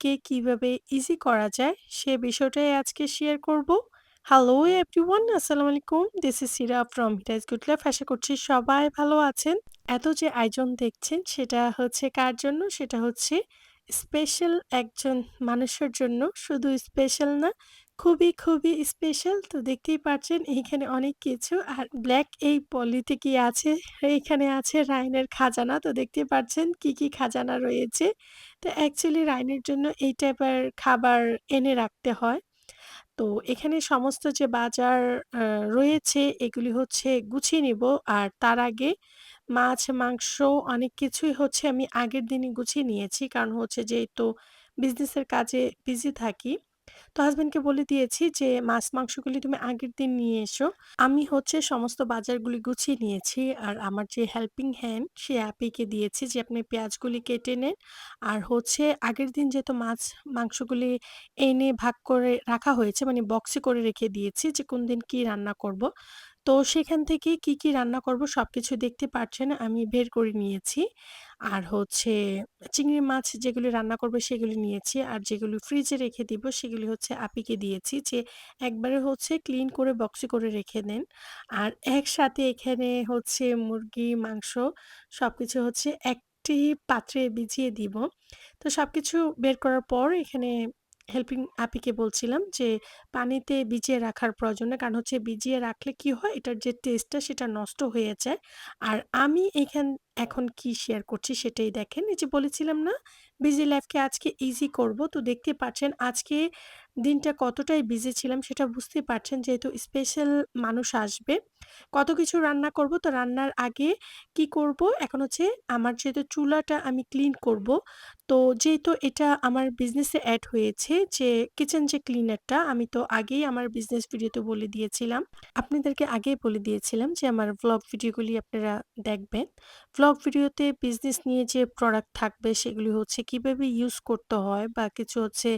লাইফকে কীভাবে ইজি করা যায় সে বিষয়টাই আজকে শেয়ার করব। হ্যালো এভরিওয়ান আসসালামু আলাইকুম। দিস ইজ সিরা ফ্রম হিটাইজ গুড লাইফ আশা করছি সবাই ভালো আছেন। এত যে আয়োজন দেখছেন সেটা হচ্ছে কার জন্য? সেটা হচ্ছে স্পেশাল একজন মানুষের জন্য। শুধু স্পেশাল না খুবই খুবই স্পেশাল তো দেখতেই পাচ্ছেন এইখানে অনেক কিছু আর ব্ল্যাক এই পলিতে কি আছে এইখানে আছে রাইনের খাজানা তো দেখতে পাচ্ছেন কি কি খাজানা রয়েছে তো অ্যাকচুয়ালি রাইনের জন্য এই টাইপের খাবার এনে রাখতে হয় তো এখানে সমস্ত যে বাজার রয়েছে এগুলি হচ্ছে গুছিয়ে নিব। আর তার আগে মাছ, মাংস অনেক কিছুই হচ্ছে আমি আগের দিনই গুছিয়ে নিয়েছি। কারণ হচ্ছে যেহেতু বিজনেসের কাজে বিজি থাকি। তো হাসব্যান্ডকে বলে দিয়েছি যে, "মাছ মাংসগুলি তুমি আগের দিন নিয়ে এসো।" আমি হচ্ছে সমস্ত বাজারগুলি গুছিয়ে নিয়েছি। আর আমার যে হেল্পিং হ্যান্ড সে আপিকে দিয়েছি যে, "আপনি পেঁয়াজগুলি কেটে নেন।" আর হচ্ছে আগের দিন যেহেতু মাছ মাংসগুলি এনে ভাগ করে রাখা হয়েছে মানে বক্সে করে রেখে দিয়েছি যে কোন দিন কি রান্না করব। তো সেখান থেকে কি, কি রান্না করব সবকিছু দেখতে পাচ্ছেন আমি বের করে নিয়েছি। আর হচ্ছে চিংড়ি মাছ যেগুলি রান্না করব সেগুলি নিয়েছি। আর যেগুলি ফ্রিজে রেখে দিব সেগুলি হচ্ছে আপিকে দিয়েছি যে একবারে হচ্ছে ক্লিন করে বক্সে করে রেখে দেন। আর একসাথে এখানে হচ্ছে মুরগি, মাংস সবকিছু হচ্ছে একটি পাত্রে ভিজিয়ে দিব। তো সবকিছু বের করার পর এখানে হেল্পিং আপিকে বলছিলাম যে, পানিতে ভিজিয়ে রাখার প্রয়োজনে। কারণ হচ্ছে ভিজিয়ে রাখলে কি হয় এটার যে টেস্টটা সেটা নষ্ট হয়ে যায়। আর আমি এখান এখন কি শেয়ার করছি সেটাই দেখেন। এই যে বলেছিলাম না বিজি লাইফকে আজকে ইজি করব। তো দেখতে পাচ্ছেন আজকে দিনটা কতটাই বিজি ছিলাম সেটা বুঝতে পারছেন যেহেতু স্পেশাল মানুষ আসবে। কত কিছু রান্না করব, তো রান্নার আগে কি করব এখন হচ্ছে আমার যেহেতু চুলাটা আমি ক্লিন করব। তো যেহেতু এটা আমার বিজনেসে অ্যাড হয়েছে যে কিচেন যে ক্লিনারটা আমি তো আগেই আমার বিজনেস ভিডিওতে বলে দিয়েছিলাম। আপনাদেরকে আগেই বলে দিয়েছিলাম যে আমার ভ্লগ ভিডিওগুলি আপনারা দেখবেন। ভ্লগ ভিডিওতে বিজনেস নিয়ে যে প্রোডাক্ট থাকবে সেগুলি হচ্ছে কীভাবে ইউজ করতে হয় বা কিছু হচ্ছে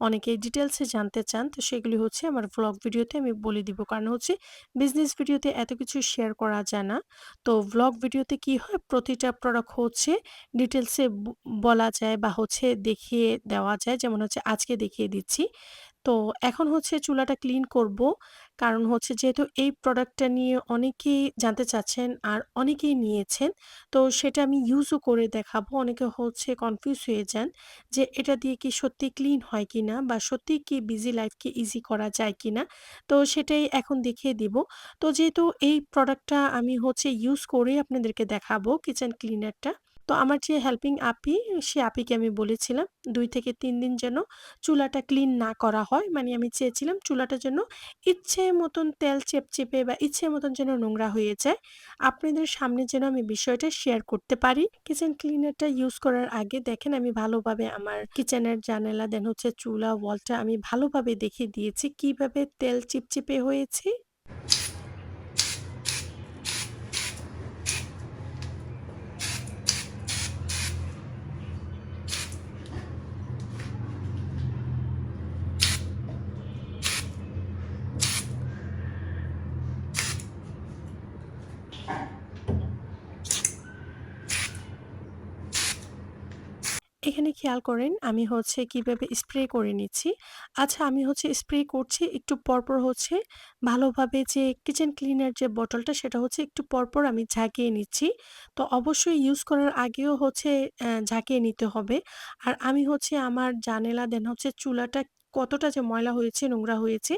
অনেকেই ডিটেলসে জানতে চান। তো সেগুলি হচ্ছে আমার ভ্লগ ভিডিওতে আমি বলে দিব। কারণ হচ্ছে বিজনেস ভিডিওতে এত কিছু শেয়ার করা যায় না। তো ভ্লগ ভিডিওতে কি হয় প্রতিটা প্রোডাক্ট হচ্ছে ডিটেলসে বলা যায় বা হচ্ছে দেখিয়ে দেওয়া যায়। যেমন হচ্ছে আজকে দেখিয়ে দিচ্ছি। তো এখন হচ্ছে চুলাটা ক্লিন করব। কারণ হচ্ছে যেহেতু এই প্রোডাক্টটা নিয়ে অনেকেই জানতে চাচ্ছেন আর অনেকেই নিয়েছেন। তো সেটা আমি ইউজও করে দেখাবো। অনেকে হচ্ছে কনফিউজ হয়ে যান যে এটা দিয়ে কি সত্যি ক্লিন হয় কি না বা সত্যিই কি বিজি লাইফকে ইজি করা যায় কিনা। তো সেটাই এখন দেখিয়ে দিব। তো যেহেতু এই প্রোডাক্টটা আমি হচ্ছে ইউজ করে আপনাদেরকে দেখাবো কিচেন ক্লিনারটা। তো আমার যে হেল্পিং আপি সে আপিকে আমি বলেছিলাম দুই থেকে তিন দিন যেন চুলাটা ক্লিন না করা হয়। মানে আমি চেয়েছিলাম চুলাটা যেন ইচ্ছে মতন তেল চেপচেপে বা ইচ্ছে মতন যেন নোংরা হয়ে যায়। আপনাদের সামনে যেন আমি বিষয়টা শেয়ার করতে পারি। কিচেন ক্লিনারটা ইউজ করার আগে দেখেন আমি ভালোভাবে আমার কিচেনের জানালা দেন হচ্ছে চুলা, ওয়ালটা আমি ভালোভাবে দেখিয়ে দিয়েছি কীভাবে তেল চিপচিপে হয়েছে। এখানে খেয়াল করেন, আমি হচ্ছে কীভাবে স্প্রে করে নিচ্ছি। আচ্ছা আমি হচ্ছে স্প্রে করছি, একটু পরপর হচ্ছে ভালোভাবে যে কিচেন ক্লিনার যে বটলটা সেটা হচ্ছে একটু পরপর আমি ঝাঁকিয়ে নিচ্ছি। তো অবশ্যই ইউজ করার আগেও হচ্ছে ঝাঁকিয়ে নিতে হবে। আর আমি হচ্ছে আমার জানেলা দেন হচ্ছে চুলাটা কতটা যে ময়লা হয়েছে, নোংরা হয়েছে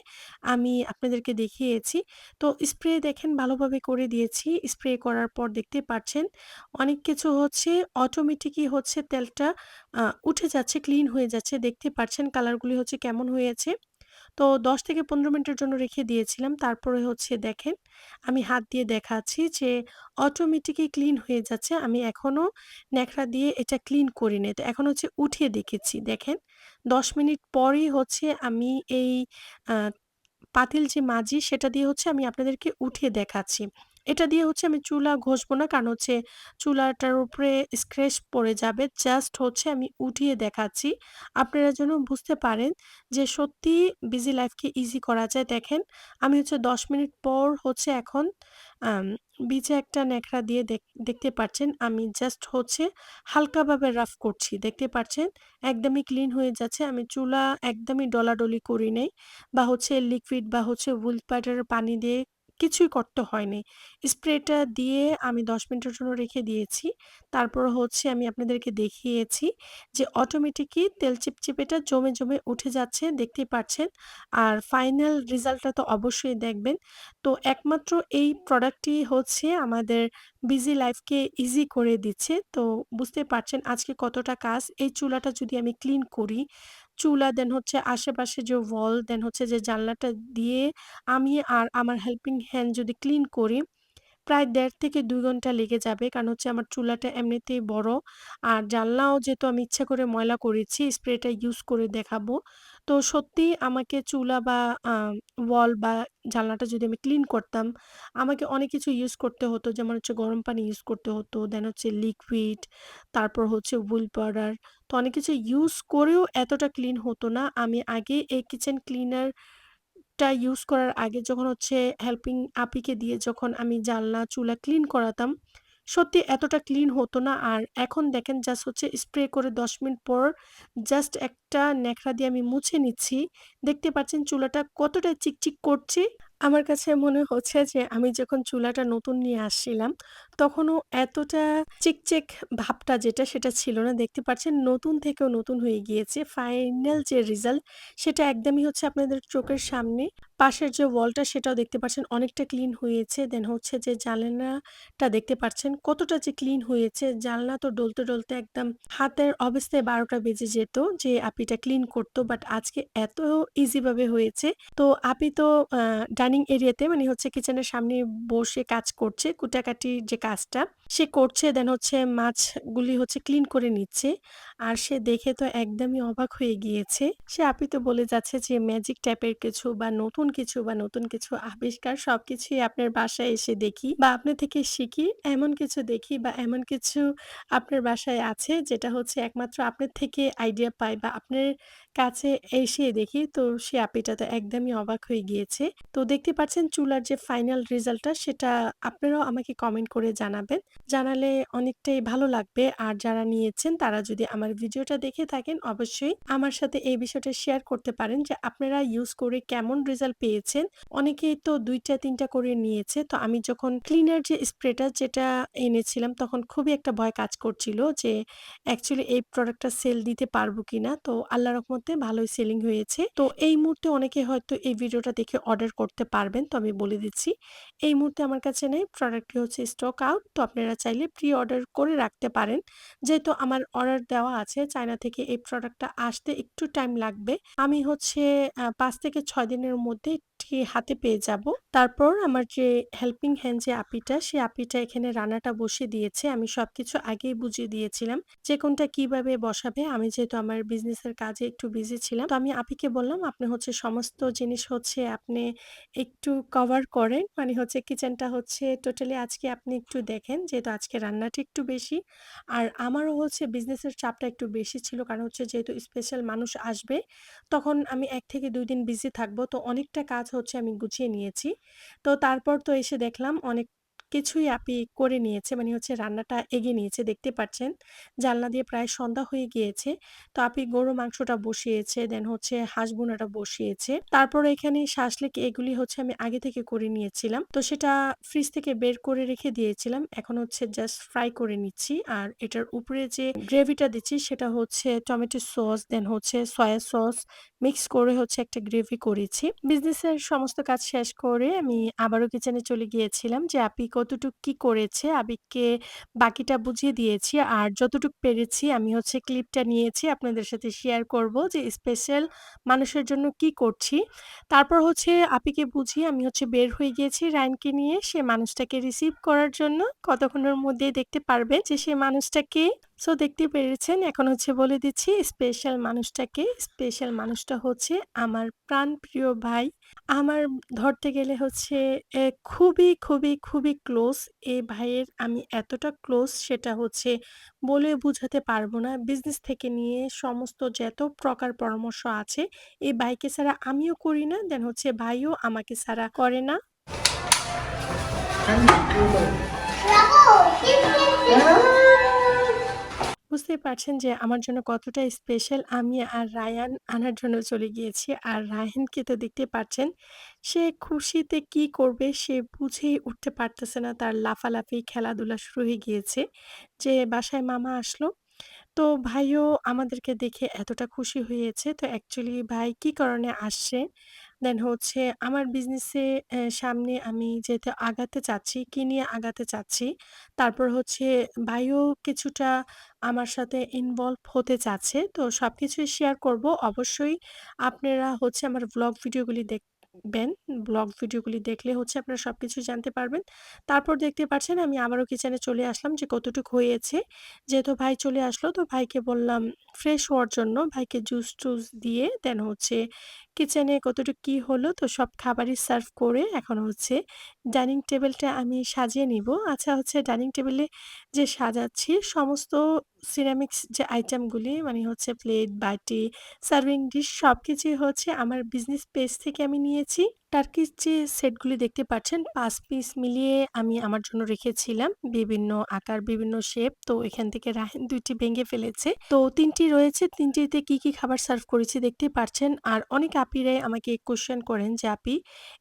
আমি আপনাদেরকে দেখিয়েছি। তো স্প্রে দেখেন ভালোভাবে করে দিয়েছি। স্প্রে করার পর দেখতে পাচ্ছেন অনেক কিছু হচ্ছে অটোমেটিকই হচ্ছে তেলটা উঠে যাচ্ছে, ক্লিন হয়ে যাচ্ছে। দেখতে পাচ্ছেন কালারগুলি হচ্ছে কেমন হয়েছে। তো ১০ থেকে ১৫ মিনিটের জন্য রেখে দিয়েছিলাম। তারপরে হচ্ছে দেখেন আমি হাত দিয়ে দেখাচ্ছি যে অটোমেটিকই ক্লিন হয়ে যাচ্ছে। আমি এখনও ন্যাকড়া দিয়ে এটা ক্লিন করি নাই। তো এখন হচ্ছে উঠিয়ে দেখেছি। দেখেন ১০ মিনিট পরেই হচ্ছে আমি এই পাতিল যে মাজি সেটা দিয়ে হচ্ছে আমি আপনাদেরকে উঠিয়ে দেখাচ্ছি। এটা দিয়ে হচ্ছে আমি চুলা ঘষবো না। কারণ হচ্ছে চুলাটার উপরে স্ক্র্যাচ পড়ে যাবে। জাস্ট হচ্ছে আমি উঠিয়ে দেখাচ্ছি। আপনারা যেন বুঝতে পারেন যে সত্যিই বিজি লাইফকে ইজি করা যায়। দেখেন, আমি হচ্ছে ১০ মিনিট পর হচ্ছে এখন বিচে একটা ন্যাকড়া দিয়ে দেখ, দেখতে পাচ্ছেন আমি জাস্ট হচ্ছে হালকাভাবে রাফ করছি। দেখতে পাচ্ছেন একদমই ক্লিন হয়ে যাচ্ছে। আমি চুলা একদমই ডলাডলি করি নেই বা হচ্ছে লিকুইড বা হচ্ছে উইল পাউডারের পানি দিয়ে কিছুই করতে হয়নি। স্প্রেটা দিয়ে আমি ১০ মিনিটের জন্য রেখে দিয়েছি। তারপর হচ্ছে আমি আপনাদেরকে দেখিয়েছি যে অটোমেটিকই তেল চিপচিপেটা জমে, জমে উঠে যাচ্ছে দেখতেই পাচ্ছেন। আর ফাইনাল রেজাল্টটা তো অবশ্যই দেখবেন। তো একমাত্র এই প্রোডাক্টটি হচ্ছে আমাদের বিজি লাইফকে ইজি করে দিচ্ছে। তো বুঝতে পারছেন আজকে কতটা কাজ। এই চুলাটা যদি আমি ক্লিন করি, চুলা দেন হচ্ছে আশেপাশে যে ওয়াল দেন হচ্ছে যে জানলাটা দিয়ে আমি আর আমার হেল্পিং হ্যান্ড যদি ক্লিন করি, প্রায় দেড় থেকে দুই ঘণ্টা লেগে যাবে। কারণ হচ্ছে আমার চুলাটা এমনিতেই বড়। আর জানলাও যেহেতু আমি ইচ্ছা করে ময়লা করেছি, স্প্রেটা ইউজ করে দেখাবো। তো সত্যিই আমাকে চুলা বা ওয়াল বা জানলাটা যদি আমি ক্লিন করতাম, আমাকে অনেক কিছু ইউজ করতে হতো। যেমন হচ্ছে গরম পানি ইউজ করতে হতো, দেন হচ্ছে লিকুইড, তারপর হচ্ছে হুইল পাউডার। তো অনেক কিছু ইউজ করেও এতটা ক্লিন হতো না। আমি আগে এই কিচেন ক্লিনার টা ইউজ করার আগে যখন হচ্ছে হেল্পিং আপিকে দিয়ে যখন আমি জানলা, চুলা ক্লিন করাতাম, সত্যি এতটা ক্লিন হতো না। আর এখন দেখেন জাস্ট হচ্ছে স্প্রে করে ১০ মিনিট পর জাস্ট একটা ন্যাকড়া দিয়ে আমি মুছে নিচ্ছি। দেখতে পাচ্ছেন চুলাটা কতটা চিকচিক করছে। আমার কাছে মনে হচ্ছে যে আমি যখন চুলাটা নতুন নিয়ে আসছিলাম, তখনও এতটা চিকচিক ভাবটা যেটা সেটা ছিল না। দেখতে পাচ্ছেন নতুন থেকেও নতুন হয়ে গিয়েছে। ফাইনাল যে রেজাল্ট সেটা একদমই হচ্ছে আপনাদের চোখের সামনে। পাশের যে ওয়ালটা সেটাও দেখতে পাচ্ছেন অনেকটা ক্লিন হয়েছে। দেন হচ্ছে যে জানালাটা দেখতে পাচ্ছেন কতটা যে ক্লিন হয়েছে। জানলা তো ডলতে, ডলতে একদম হাতের অবস্থায় বারোটা বেজে যেত যে আপিটা ক্লিন করতো বাট আজকে এত ইজি ভাবে হয়েছে। তো আপি তো ডাইনিং এরিয়াতে মানে হচ্ছে কিচেনের সামনে বসে কাজ করছে। কুটাকাটি যে কাজটা সে করছে। দেন হচ্ছে মাছগুলি হচ্ছে ক্লিন করে নিচ্ছে। আর সে দেখে তো একদমই অবাক হয়ে গিয়েছে। সে আপি তো বলে যাচ্ছে যে ম্যাজিক টাইপের কিছু বা নতুন কিছু বা নতুন কিছু আবিষ্কার সবকিছুই আপনার বাসায় এসে দেখি বা আপনার থেকে শিখি। এমন কিছু দেখি বা এমন কিছু আপনার বাসায় আছে যেটা হচ্ছে একমাত্র আপনার থেকে আইডিয়া পাই বা আপনার কাছে এসে দেখি। তো সে আপিটা তো একদমই অবাক হয়ে গিয়েছে। তো দেখতে পাচ্ছেন চুলার যে ফাইনাল রেজাল্টটা সেটা আপনারাও আমাকে কমেন্ট করে জানাবেন। জানালে অনেকটাই ভালো লাগবে। আর যারা নিয়েছেন, তারা যদি আমার ভিডিওটা দেখে থাকেন, অবশ্যই আমার সাথে এই বিষয়টা শেয়ার করতে পারেন যে আপনারা ইউজ করে কেমন রেজাল্ট পেয়েছেন। অনেকেই তো ২ টা ৩ টা করে নিয়েছে। তো আমি যখন ক্লিনার যে স্প্রেটা যেটা এনেছিলাম, তখন খুবই একটা ভয় কাজ করছিল যে অ্যাকচুয়ালি এই প্রোডাক্টটা সেল দিতে পারব কিনা। তো আল্লাহর রহমতে ভালোই সেলিং হয়েছে। তো এই মুহূর্তে অনেকে হয়তো এই ভিডিওটা দেখে অর্ডার করতে পারবেন। তো আমি বলে দিচ্ছি। এই মুহূর্তে আমার কাছে নেই। প্রোডাক্টটি হচ্ছে স্টক আউট। তো আপনারা চাইলে প্রি অর্ডার করে রাখতে পারেন। যেহেতু আমার অর্ডার দেওয়া আছে, চায়না থেকে এই প্রোডাক্টটা আসতে একটু টাইম লাগবে। আমি হচ্ছে পাঁচ থেকে ছয় দিনের মধ্যে এটি হাতে পেয়ে যাব। তারপর আমার যে হেল্পিং হ্যান্ড যে আপিটা, সে আপিটা এখানে রান্নাটা বসিয়ে দিয়েছে। আমি সবকিছু আগেই বুঝিয়ে দিয়েছিলাম যে কোনটা কীভাবে বসাবে। আমি যেহেতু আমার বিজনেসের কাজে একটু বিজি ছিলাম। তো আমি আপিকে বললাম, আপনি হচ্ছে সমস্ত জিনিস হচ্ছে আপনি একটু কভার করেন। মানে হচ্ছে কিচেনটা হচ্ছে টোটালি আজকে আপনি একটু দেখেন। যেহেতু আজকে রান্নাটা একটু বেশি। আর আমারও হচ্ছে বিজনেসের চাপটা একটু বেশি ছিল। কারণ হচ্ছে যেহেতু স্পেশাল মানুষ আসবে, তখন আমি এক থেকে দুই দিন বিজি থাকব। তো অনেকটা কাজ হচ্ছে আমি গুছিয়ে নিয়েছি। তো তারপর তো এসে দেখলাম অনেক কিছুই আপি করে নিয়েছে। মানে হচ্ছে রান্নাটা এগিয়ে নিয়েছে দেখতে পাচ্ছেন। জানলা দিয়ে প্রায় সন্ধ্যা হয়ে গিয়েছে। তো আপি গরুর মাংসটা বসিয়েছে, দেন হচ্ছে হাঁস ভুনাটা বসিয়েছে। তারপর এখানে শাসলিক এগুলি হচ্ছে আমি আগে থেকে করে নিয়েছিলাম। তো সেটা ফ্রিজ থেকে বের করে রেখে দিয়েছিলাম। এখন হচ্ছে জাস্ট ফ্রাই করে নিচ্ছি। আর এটার উপরে যে গ্রেভিটা দিচ্ছি সেটা হচ্ছে টমেটো সস, দেন হচ্ছে সয়া সস মিক্স করে হচ্ছে একটা গ্রেভি করেছি। বিজনেসের সমস্ত কাজ শেষ করে আমি আবারও কিচেনে চলে গিয়েছিলাম যে আপি কতটুক কি করেছে। আবিককে বাকিটা বুঝিয়ে দিয়েছি। আর যতটুক পেরেছি, আমি হচ্ছে ক্লিপটা নিয়েছি আপনাদের সাথে শেয়ার করব যে স্পেশাল মানুষের জন্য কি করছি। তারপর হচ্ছে আপিকে বুঝিয়ে আমি হচ্ছে বের হয়ে গিয়েছি রায়ানকে নিয়ে সে মানুষটাকে রিসিভ করার জন্য। কতক্ষণের মধ্যে দেখতে পারবে যে, সে মানুষটা কে। সো দেখতে পেরেছেন এখন হচ্ছে বলে দিচ্ছি স্পেশাল মানুষটাকে। স্পেশাল মানুষটা হচ্ছে আমার প্রাণপ্রিয় ভাই। আমার ধরতে গেলে হচ্ছে খুবই, খুবই, খুবই ক্লোজ। এই ভাইয়ের আমি এতটা ক্লোজ সেটা হচ্ছে বলে বুঝাতে পারব না। বিজনেস থেকে নিয়ে সমস্ত যত প্রকার পরামর্শ আছে এই ভাইকে ছাড়া আমিও করি না। দেন হচ্ছে ভাইও আমাকে ছাড়া করে না। বুঝতেই পারছেন যে আমার জন্য কতটা স্পেশাল। আমি আর রায়ান আনার জন্য চলে গিয়েছি। আর রায়হানকে তো দেখতে পাচ্ছেন। সে খুশিতে কি করবে সে বুঝেই উঠতে পারতেছে না। তার লাফালাফি, খেলাধুলা শুরু হয়ে গিয়েছে। যে বাসায় মামা আসলো। তো ভাইও আমাদেরকে দেখে এতটা খুশি হয়েছে। তো অ্যাকচুয়ালি ভাই কি কারণে আসছে? দেন হচ্ছে আমার বিজনেসে সামনে আমি যেতে আগাতে চাচ্ছি, কি নিয়ে আগাতে চাচ্ছি। তারপর হচ্ছে ভাইও কিছুটা আমার সাথে ইনভলভ হতে চাচ্ছে। তো সব কিছুই শেয়ার করব। অবশ্যই আপনারা হচ্ছে আমার ভ্লগ ভিডিওগুলি দেখবেন। ব্লগ ভিডিওগুলি দেখলে হচ্ছে আপনারা সবকিছু জানতে পারবেন। তারপর দেখতে পাচ্ছেন আমি আবারও কিচেনে চলে আসলাম যে কতটুকু হয়েছে। যেহেতু ভাই চলে আসলো তো ভাইকে বললাম ফ্রেশ হওয়ার জন্য। ভাইকে জুস-টুস দিয়ে দেন হচ্ছে কিচেনে কতটুক কি হলো তো সব খাবারই সার্ভ করে এখন হচ্ছে ডাইনিং টেবিলটা আমি সাজিয়ে নিব। আচ্ছা হচ্ছে ডাইনিং টেবিলে যে সাজাচ্ছি সমস্ত সিরামিক্স যে আইটেমগুলি মানে হচ্ছে প্লেট, বাটি, সার্ভিং ডিশ সব কিছুই হচ্ছে আমার বিজনেস পেজ থেকে আমি নিয়েছি। টার্কিশ যে সেটগুলি দেখতে পাচ্ছেন পাঁচ পিস মিলিয়ে আমি আমার জন্য রেখেছিলাম। বিভিন্ন আকার, বিভিন্ন শেপ। তো এখান থেকে রাহেন দুইটি ভেঙে ফেলেছে। তো তিনটি রয়েছে। তিনটিতে কি, কি খাবার সার্ভ করেছি দেখতে পারছেন। আর অনেক আপিরাই আমাকে কোয়েশ্চেন করেন যে, "আপি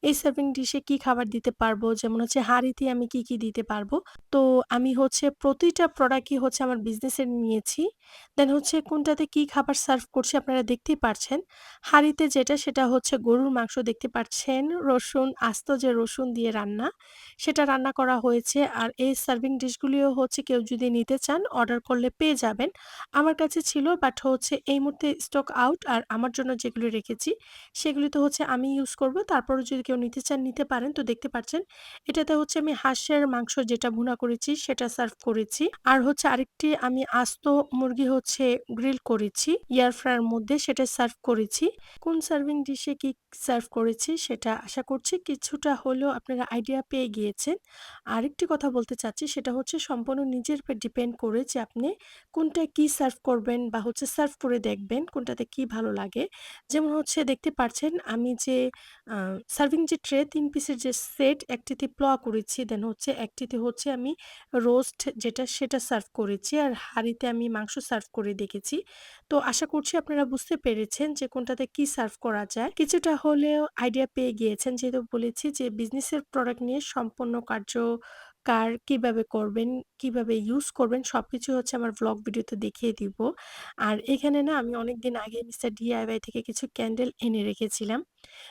এই সার্ভিং ডিশে কি খাবার দিতে পারব?" যেমন হচ্ছে হাঁড়িতে আমি কি, কি দিতে পারব? তো আমি হচ্ছে প্রতিটা প্রোডাক্টই হচ্ছে আমার বিজনেসের নিয়েছি। দেন হচ্ছে কোনটাতে কি খাবার সার্ভ করছি আপনারা দেখতেই পারছেন। হাঁড়িতে যেটা সেটা হচ্ছে গরুর মাংস দেখতে পাচ্ছেন। রসুন আস্ত যে রসুন দিয়ে রান্না, সেটা রান্না করা হয়েছে। আর এই সার্ভিং ডিশগুলিও হচ্ছে কেউ যদি নিতে চান অর্ডার করলে পেয়ে যাবেন। আমার কাছে ছিল বাট হচ্ছে এই মুহূর্তে স্টক আউট আর আমার জন্য যেগুলি রেখেছি সেগুলি তো হচ্ছে আমি ইউজ করব। তারপরেও যদি কেউ নিতে চান নিতে পারেন। তো দেখতে পাচ্ছেন এটাতে হচ্ছে আমি হাঁসের মাংস যেটা ভুনা করেছি সেটা সার্ভ করেছি। আর হচ্ছে আরেকটি আমি আস্ত মুরগি হচ্ছে গ্রিল করেছি এয়ার ফ্রায়ার মধ্যে সেটা সার্ভ করেছি। কোন সার্ভিং ডিশে কি সার্ভ করেছি সেটা আশা করছি কিছুটা হলেও আপনারা আইডিয়া পেয়ে গিয়েছেন। আরেকটি কথা বলতে চাচ্ছি সেটা হচ্ছে সম্পূর্ণ নিজের উপর ডিপেন্ড করে যে আপনি কোনটায় কি সার্ভ করবেন বা হচ্ছে সার্ভ করে দেখবেন কোনটাতে কি ভালো লাগে। যেমন হচ্ছে দেখতে পারছেন আমি যে সার্ভিং যে ট্রে তিন পিসের যে সেট একটিতে প্লোয়া করেছি। দেন হচ্ছে একটিতে হচ্ছে আমি রোস্ট যেটা সেটা সার্ভ করেছি। আর হাঁড়িতে আমি মাংস সার্ভ করে দেখেছি। তো আশা করছি আপনারা বুঝতে পেরেছেন যে কোনটাতে কি সার্ভ করা যায়। কিছুটা হলেও আইডিয়া পেয়ে গিয়েছেন। যেহেতু বলেছি যে বিজনেসের প্রোডাক্ট নিয়ে সম্পূর্ণ কার্যকার কীভাবে করবেন, কীভাবে ইউজ করবেন সবকিছু হচ্ছে আমার ভ্লগ ভিডিওতে দেখিয়ে দিব। আর এখানে না আমি অনেকদিন আগে মিস্টার ডিআইওয়াই থেকে কিছু ক্যান্ডেল এনে রেখেছিলাম।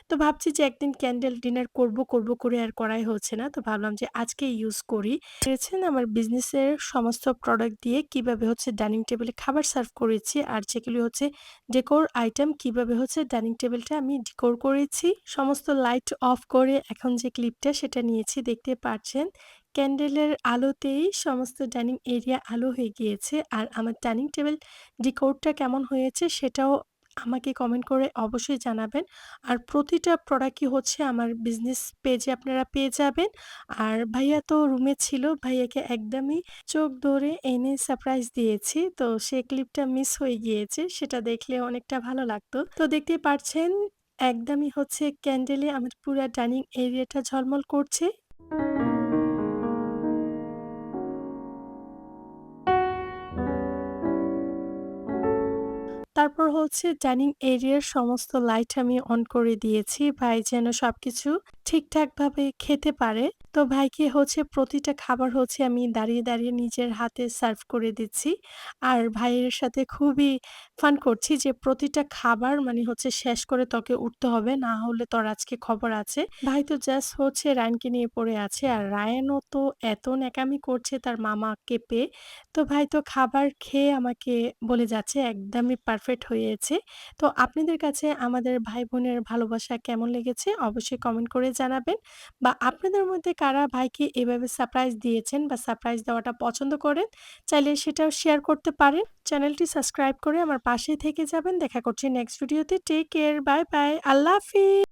তো ভাবছি যে একদিন ক্যান্ডেল ডিনার করব, করব করে আর করাই হচ্ছে না। তো ভাবলাম যে আজকে ইউজ করি। পেরেছেন আমার বিজনেসের সমস্ত প্রোডাক্ট দিয়ে কীভাবে হচ্ছে ডাইনিং টেবিলে খাবার সার্ভ করেছি। আর যেগুলি হচ্ছে ডেকোর আইটেম কীভাবে হচ্ছে ডাইনিং টেবিলটা আমি ডেকোর করেছি। সমস্ত লাইট অফ করে এখন যে ক্লিপটা সেটা নিয়েছি দেখতে পাচ্ছেন। ক্যান্ডেলের আলোতেই সমস্ত ডাইনিং এরিয়া আলো হয়ে গিয়েছে। আর আমার ডাইনিং টেবিল ডেকোরটা কেমন হয়েছে সেটাও আমাকে কমেন্ট করে অবশ্যই জানাবেন। আর প্রতিটা প্রোডাক্টই হচ্ছে আমার বিজনেস পেজে আপনারা পেয়ে যাবেন। আর ভাইয়া তো রুমে ছিল। ভাইয়াকে একদমই চোখ ধরে এনে সারপ্রাইজ দিয়েছি। তো সে ক্লিপটা মিস হয়ে গিয়েছে। সেটা দেখলে অনেকটা ভালো লাগতো। তো দেখতে পারছেন, একদমই হচ্ছে ক্যান্ডেলে আমার পুরা ডাইনিং এরিয়াটা ঝলমল করছে। তারপর হচ্ছে ডাইনিং এরিয়ার সমস্ত লাইট আমি অন করে দিয়েছি। ভাই যেন সব কিছু ঠিকঠাকভাবে খেতে পারে। তো ভাইকে হচ্ছে প্রতিটা খাবার হচ্ছে আমি দাঁড়িয়ে, দাঁড়িয়ে নিজের হাতে সার্ভ করে দিচ্ছি। আর ভাইয়ের সাথে খুবই ফান করছি যে প্রতিটা খাবার মানে হচ্ছে শেষ করে তোকে উঠতে হবে। না হলে তোর আজকে খবর আছে। ভাই তো জাস্ট হচ্ছে রায়ানকে নিয়ে পড়ে আছে। আর রায়ানও তো এত ন্যাকামি করছে তার মামাকে পেয়ে। তো ভাই তো খাবার খেয়ে আমাকে বলে যাচ্ছে একদমই পারফেক্ট হয়েছে। তো আপনাদের কাছে আমাদের ভাই-বোনের ভালোবাসা কেমন লেগেছে অবশ্যই কমেন্ট করে জানাবেন। বা আপনাদের মধ্যে কারা ভাইকে এভাবে সারপ্রাইজ দিয়েছেন বা সারপ্রাইজ দেওয়াটা পছন্দ করেন, চাইলে সেটাও শেয়ার করতে পারেন। চ্যানেলটি সাবস্ক্রাইব করে আমার পাশে থেকে যাবেন। দেখা করছি নেক্সট ভিডিওতে টেক কেয়ার বাই বাই আল্লাহ হাফিজ।